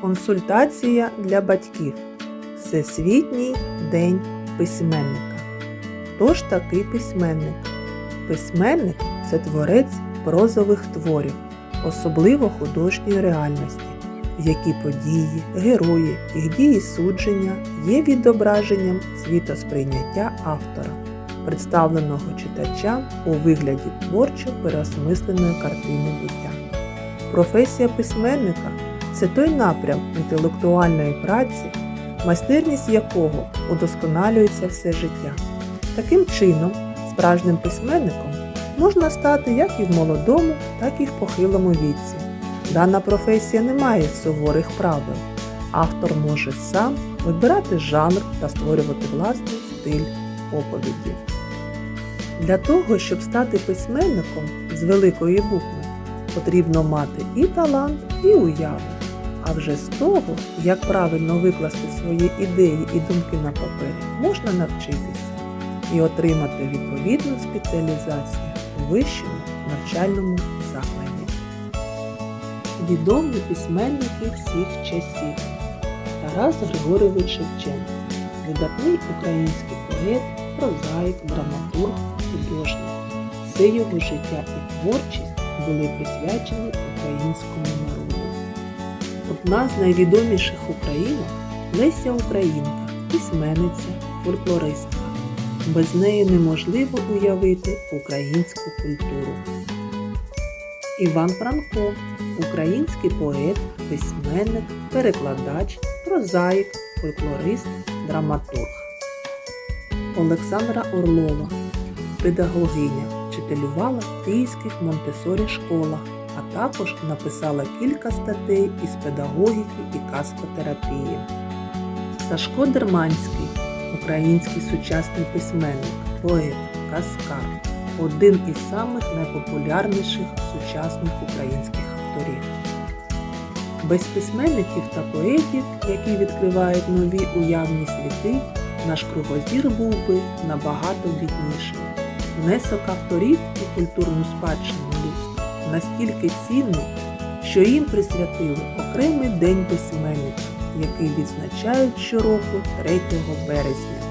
Консультація для батьків. Всесвітній день письменника. Хто ж такий письменник? Письменник це творець прозових творів, особливо художньої реальності, в якій події, герої, їх дії судження є відображенням світосприйняття автора, представленого читачам у вигляді творчо переосмисленої картини буття. Професія письменника це той напрям інтелектуальної праці, майстерність якого удосконалюється все життя. Таким чином, справжнім письменником можна стати як і в молодому, так і в похилому віці. Дана професія не має суворих правил. Автор може сам вибирати жанр та створювати власний стиль оповіді. Для того, щоб стати письменником з великої букви, потрібно мати і талант, і уяву. А вже з того, як правильно викласти свої ідеї і думки на папері, можна навчитися і отримати відповідну спеціалізацію у вищому навчальному закладі. Відомі письменники всіх часів Тарас Григорович Шевченко, видатний український поет, прозаїк, драматург, художник. Все його життя і творчість були присвячені українському народу. Одна з найвідоміших українок Леся Українка, письменниця, фольклористка. Без неї неможливо уявити українську культуру. Іван Франко, український поет, письменник, перекладач, прозаїк, фольклорист, драматург. Олександра Орлова, педагогиня, вчителювала в київських Монтесорі школах, а також написала кілька статей із педагогіки і каскотерапії. Сашко Дерманський, український сучасний письменник, поет, казкар, один із самих найпопулярніших сучасних українських авторів. Без письменників та поетів, які відкривають нові уявні світи, наш кругозір був би набагато біднішим. Внесок авторів у культурну спадщину настільки цінний, що їм присвятили окремий день письменника, який відзначають щороку 3 березня.